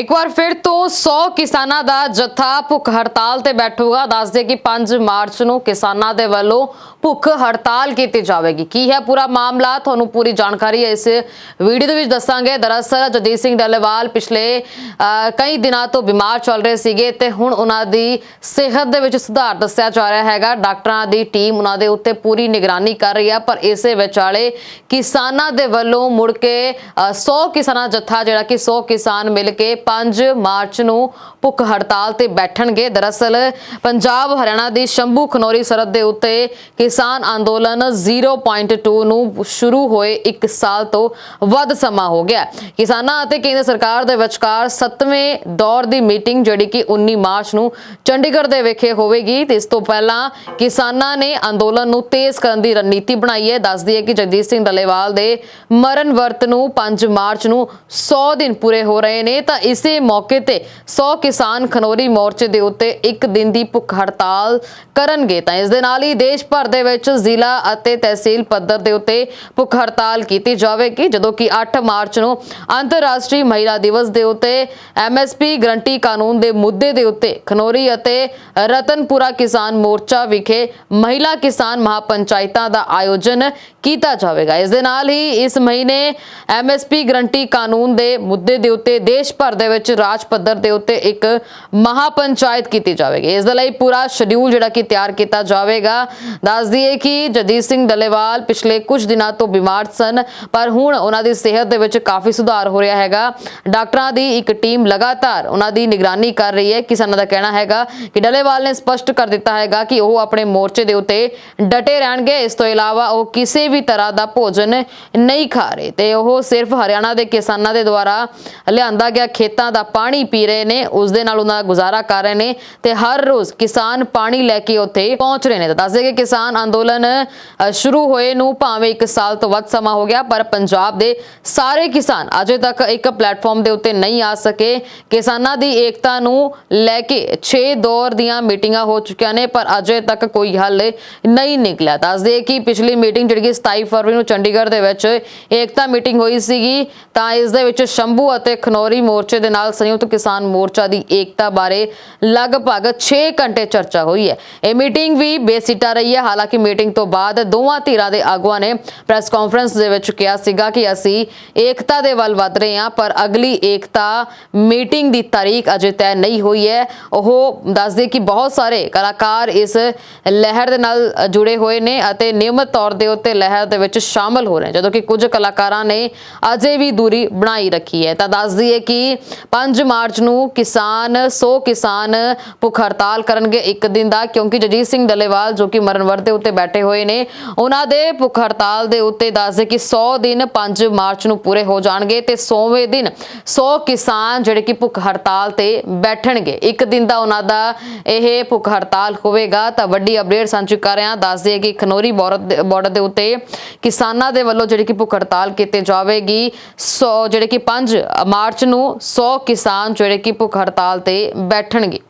ਇੱਕ ਵਾਰ ਫਿਰ ਤੋਂ 100 ਕਿਸਾਨਾਂ ਦਾ ਜੱਥਾ ਭੁੱਖ ਹੜਤਾਲ ਤੇ ਬੈਠੂਗਾ। ਦੱਸਦੇ ਕਿ 5 ਮਾਰਚ ਨੂੰ ਕਿਸਾਨਾਂ ਦੇ ਵੱਲੋਂ ਭੁੱਖ ਹੜਤਾਲ ਕੀਤੀ ਜਾਵੇਗੀ। ਕੀ ਹੈ ਪੂਰਾ ਮਾਮਲਾ? ਤੁਹਾਨੂੰ ਪੂਰੀ ਜਾਣਕਾਰੀ ਇਸ ਵੀਡੀਓ ਦੇ ਵਿੱਚ ਦੱਸਾਂਗੇ। ਦਰਅਸਲ ਜਗਦੀਪ ਸਿੰਘ ਡੱਲੇਵਾਲ ਪਿਛਲੇ ਕਈ ਦਿਨਾਂ ਤੋਂ ਬਿਮਾਰ ਚੱਲ ਰਹੇ ਸੀਗੇ ਤੇ ਹੁਣ ਉਹਨਾਂ ਦੀ ਸਿਹਤ ਦੇ ਵਿੱਚ ਸੁਧਾਰ ਦੱਸਿਆ ਜਾ ਰਿਹਾ ਹੈਗਾ। ਡਾਕਟਰਾਂ ਦੀ ਟੀਮ ਉਹਨਾਂ ਦੇ ਉੱਤੇ ਪੂਰੀ ਨਿਗਰਾਨੀ ਕਰ ਰਹੀ ਹੈ ਪਰ ਇਸੇ ਵਿਚਾਲੇ ਕਿਸਾਨਾਂ ਦੇ ਵੱਲੋਂ ਮੁੜ ਕੇ ਅਹ, 100 ਕਿਸਾਨਾਂ ਦਾ ਜੱਥਾ ਜਿਹੜਾ ਕਿ 100 ਕਿਸਾਨ ਮਿਲ ਕੇ 5 ਮਾਰਚ ਨੂੰ ਭੁੱਖ ਹੜਤਾਲ ਤੇ ਬੈਠਣਗੇ। ਦਰਅਸਲ, ਪੰਜਾਬ ਹਰਿਆਣਾ ਦੀ ਸ਼ੰਭੂ ਖਨੌਰੀ ਸਰਹੱਦ ਦੇ ਉੱਤੇ ਕਿਸਾਨ ਅੰਦੋਲਨ 0.2 ਨੂੰ ਸ਼ੁਰੂ ਹੋਏ 1 ਸਾਲ ਤੋਂ ਵੱਧ ਸਮਾਂ ਹੋ ਗਿਆ। ਕਿਸਾਨਾਂ ਅਤੇ ਕੇਂਦਰ ਸਰਕਾਰ ਦੇ ਵਿਚਕਾਰ 7ਵੇਂ ਦੌਰ ਦੀ ਮੀਟਿੰਗ, ਜਿਹੜੀ ਕਿ 19 ਮਾਰਚ ਨੂੰ ਚੰਡੀਗੜ੍ਹ ਦੇ ਵਿਖੇ ਹੋਵੇਗੀ। ਤੇ ਇਸ ਤੋਂ ਪਹਿਲਾਂ ਕਿਸਾਨਾਂ ਨੇ ਅੰਦੋਲਨ ਨੂੰ ਤੇਜ਼ ਕਰਨ ਦੀ ਰਣਨੀਤੀ ਬਣਾਈ ਹੈ। ਦੱਸਦੀ ਹੈ ਕਿ ਜਗਦੀਪ ਸਿੰਘ ਡੱਲੇਵਾਲ ਦੇ ਮਰਨ ਵਰਤ ਨੂੰ 5 ਮਾਰਚ ਨੂੰ 100 ਦਿਨ ਪੂਰੇ ਹੋ ਰਹੇ ਨੇ। ਤਾਂ ਇਸ ਮੌਕੇ ਤੇ 100 ਕਿਸਾਨ ਖਨੋਰੀ ਮੋਰਚੇ ਦੇ ਉੱਤੇ ਇੱਕ ਦਿਨ ਦੀ ਭੁੱਖ ਹੜਤਾਲ ਕਰਨਗੇ। ਤਾਂ ਇਸ ਦੇ ਨਾਲ ਹੀ ਦੇਸ਼ ਭਰ ਦੇ ਵਿੱਚ ਜ਼ਿਲ੍ਹਾ ਅਤੇ ਤਹਿਸੀਲ ਪੱਧਰ ਦੇ ਉੱਤੇ ਭੁੱਖ ਹੜਤਾਲ ਕੀਤੀ ਜਾਵੇਗੀ, ਜਦੋਂ ਕਿ 8 ਮਾਰਚ ਨੂੰ ਅੰਤਰਰਾਸ਼ਟਰੀ ਮਹਿਲਾ ਦਿਵਸ ਦੇ ਉੱਤੇ ਐਮਐਸਪੀ ਗਰੰਟੀ ਕਾਨੂੰਨ ਦੇ ਮੁੱਦੇ ਦੇ ਉੱਤੇ ਖਨੋਰੀ ਅਤੇ ਰਤਨਪੁਰਾ ਕਿਸਾਨ ਮੋਰਚਾ ਵਿਖੇ ਮਹਿਲਾ ਕਿਸਾਨ ਮਹਾਪੰਚਾਇਤਾਂ ਦਾ ਆਯੋਜਨ ਕੀਤਾ ਜਾਵੇਗਾ। ਇਸ ਦੇ ਨਾਲ ਹੀ ਇਸ ਮਹੀਨੇ ਐਮਐਸਪੀ ਗਰੰਟੀ ਕਾਨੂੰਨ ਦੇ ਮੁੱਦੇ ਦੇ ਉੱਤੇ ਦੇਸ਼ ਭਰ ਦੇ ਵਿੱਚ ਰਾਜ ਪੱਧਰ ਦੇ ਉੱਤੇ ਇੱਕ ਮਹਾਪੰਚਾਇਤ ਕੀਤੀ ਜਾਵੇਗੀ। ਇਸ ਦੇ ਲਈ ਪੂਰਾ ਸ਼ਡਿਊਲ ਜਿਹੜਾ ਕਿ ਤਿਆਰ ਕੀਤਾ ਜਾਵੇਗਾ। ਦੱਸ ਦਈਏ ਕਿ ਜਗਦੀਪ ਸਿੰਘ ਡੱਲੇਵਾਲ ਪਿਛਲੇ ਕੁਝ ਦਿਨਾਂ ਤੋਂ ਬਿਮਾਰ ਸਨ, ਪਰ ਹੁਣ ਉਹਨਾਂ ਦੀ ਸਿਹਤ ਦੇ ਵਿੱਚ ਕਾਫੀ ਸੁਧਾਰ ਹੋ ਰਿਹਾ ਹੈਗਾ। ਡਾਕਟਰਾਂ ਦੀ ਇੱਕ ਟੀਮ ਲਗਾਤਾਰ ਉਹਨਾਂ ਦੀ ਨਿਗਰਾਨੀ ਕਰ ਰਹੀ ਹੈ। ਕਿਸਾਨਾਂ ਦਾ ਕਹਿਣਾ ਹੈਗਾ ਕਿ ਡੱਲੇਵਾਲ ਨੇ ਸਪਸ਼ਟ ਕਰ ਦਿੱਤਾ ਹੈਗਾ ਕਿ ਉਹ ਆਪਣੇ ਮੋਰਚੇ ਦੇ ਉੱਤੇ ਡਟੇ ਰਹਿਣਗੇ। ਇਸ ਤੋਂ ਇਲਾਵਾ ਉਹ ਕਿਸੇ ਵੀ ਤਰ੍ਹਾਂ ਦਾ ਭੋਜਨ ਨਹੀਂ ਖਾ ਰਹੇ। ਤੇ ਉਹ ਸਿਰਫ ਹਰਿਆਣਾ ਦੇ ਕਿਸਾਨਾਂ ਦੇ ਦੁਆਰਾ ਲਿਆਂਦਾ ਗਿਆ ਖੇਤਾਂ ਦਾ ਪਾਣੀ ਪੀ ਰਹੇ ਨੇ, ਉਸ ਦੇ ਨਾਲ ਉਹਨਾਂ ਦਾ ਗੁਜ਼ਾਰਾ ਕਰ ਰਹੇ ਨੇ ਤੇ ਹਰ ਰੋਜ਼ ਕਿਸਾਨ ਪਾਣੀ ਲੈ ਕੇ ਉੱਥੇ ਪਹੁੰਚ ਰਹੇ ਨੇ। ਤਾਂ ਦੱਸਦੇ ਕਿ ਕਿਸਾਨ ਅੰਦੋਲਨ ਸ਼ੁਰੂ ਹੋਏ ਨੂੰ ਭਾਵੇਂ 1 ਸਾਲ ਤੋਂ ਵੱਧ ਸਮਾਂ ਹੋ ਗਿਆ, ਪਰ ਪੰਜਾਬ ਦੇ ਸਾਰੇ ਕਿਸਾਨ ਅਜੇ ਤੱਕ ਇੱਕ ਪਲੇਟਫਾਰਮ ਦੇ ਉੱਤੇ ਨਹੀਂ ਆ ਸਕੇ। ਕਿਸਾਨਾਂ ਦੀ ਏਕਤਾ ਨੂੰ ਲੈ ਕੇ 6 ਦੌਰ ਦੀਆਂ ਮੀਟਿੰਗਾਂ ਹੋ ਚੁੱਕੀਆਂ ਨੇ, ਪਰ ਅਜੇ ਤੱਕ ਕੋਈ ਹੱਲ ਨਹੀਂ ਨਿਕਲਿਆ। ਦੱਸਦੇ ਕਿ ਪਿਛਲੀ ਮੀਟਿੰਗ ਜਿਹੜੀ ਕਿ 27 ਫਰਵਰੀ ਨੂੰ ਚੰਡੀਗੜ੍ਹ ਦੇ ਵਿੱਚ ਏਕਤਾ ਮੀਟਿੰਗ ਹੋਈ ਸੀਗੀ, ਤਾਂ ਇਸ ਦੇ ਵਿੱਚ ਸ਼ੰਭੂ ਅਤੇ ਖਨੌਰੀ ਮੋਰਚੇ ਦੇ ਨਾਲ ਸੰਯੁਕਤ ਕਿਸਾਨ ਮੋਰਚਾ ਦੀ ਏਕਤਾ ਬਾਰੇ ਲਗਭਗ 6 ਘੰਟੇ ਚਰਚਾ ਹੋਈ ਹੈ। ਇਹ ਮੀਟਿੰਗ ਵੀ ਬੇਸਿੱਟਾ ਰਹੀ ਹੈ। ਹਾਲਾਂਕਿ ਮੀਟਿੰਗ ਤੋਂ ਬਾਅਦ ਦੋਵਾਂ ਧਿਰਾਂ ਦੇ ਆਗੂਆਂ ਨੇ ਪ੍ਰੈਸ ਕਾਨਫਰੰਸ ਦੇ ਵਿੱਚ ਕਿਹਾ ਸੀਗਾ ਕਿ ਅਸੀਂ ਏਕਤਾ ਦੇ ਵੱਲ ਵਧ ਰਹੇ ਹਾਂ, ਪਰ ਅਗਲੀ ਏਕਤਾ ਮੀਟਿੰਗ ਦੀ ਤਾਰੀਖ ਅਜੇ ਤੈਅ ਨਹੀਂ ਹੋਈ ਹੈ। ਉਹ ਦੱਸਦੇ ਕਿ ਬਹੁਤ ਸਾਰੇ ਕਲਾਕਾਰ ਇਸ ਲਹਿਰ ਦੇ ਨਾਲ ਜੁੜੇ ਹੋਏ ਨੇ ਅਤੇ ਨਿਯਮਤ ਤੌਰ ਦੇ ਉੱਤੇ ਲਹਿਰ ਦੇ ਵਿੱਚ ਸ਼ਾਮਲ ਹੋ ਰਹੇ ਨੇ, ਜਦੋਂ ਕਿ ਕੁਝ ਕਲਾਕਾਰਾਂ ਨੇ ਅਜੇ ਵੀ ਦੂਰੀ ਬਣਾਈ ਰੱਖੀ ਹੈ। ਤਾਂ ਦੱਸ ਦਈਏ ਕਿ 5 ਮਾਰਚ ਨੂੰ ਕਿਸਾਨ 100 ਕਿਸਾਨ ਭੁੱਖ ਹੜਤਾਲ ਕਰਨਗੇ ਇੱਕ ਦਿਨ ਦਾ, ਕਿਉਂਕਿ ਜਗਜੀਤ ਸਿੰਘ ਡੱਲੇਵਾਲ ਜੋ ਕਿ ਮਰਨ ਦੇ ਉੱਤੇ ਬੈਠੇ ਹੋਏ ਨੇ, ਉਹਨਾਂ ਦੇ ਭੁੱਖ ਹੜਤਾਲ ਦੇ ਉੱਤੇ ਦੱਸਦੇ ਕਿ 100 ਦਿਨ 5 ਮਾਰਚ ਨੂੰ ਪੂਰੇ ਹੋ ਜਾਣਗੇ ਤੇ 100ਵੇਂ ਦਿਨ 100 ਕਿਸਾਨ ਜਿਹੜੇ ਕਿ ਭੁੱਖ ਹੜਤਾਲ ਤੇ ਬੈਠਣਗੇ। ਇੱਕ ਦਿਨ ਦਾ ਉਹਨਾਂ ਦਾ ਇਹ ਭੁੱਖ ਹੜਤਾਲ ਹੋਵੇਗਾ, ਤਾਂ ਵੱਡੀ ਅਪਡੇਟ ਸਾਂਝੀ ਕਰ ਰਹੇ ਹਾਂ ਦੱਸਦੇ ਕਿ ਖਨੋਰੀ ਬਾਰਡਰ ਦੇ ਉੱਤੇ ਕਿਸਾਨਾਂ ਦੇ ਵੱਲੋਂ ਜਿਹੜੀ ਕਿ ਭੁੱਖ ਹੜਤਾਲ ਕੀਤੀ ਜਾਵੇਗੀ 100 ਜਿਹੜੇ ਕਿ 5 ਮਾਰਚ ਨੂੰ 100 ਕਿਸਾਨ ਜਿਹੜੇ ਕਿ ਭੁੱਖ ਹੜਤਾਲ ਤੇ ਬੈਠਣਗੇ।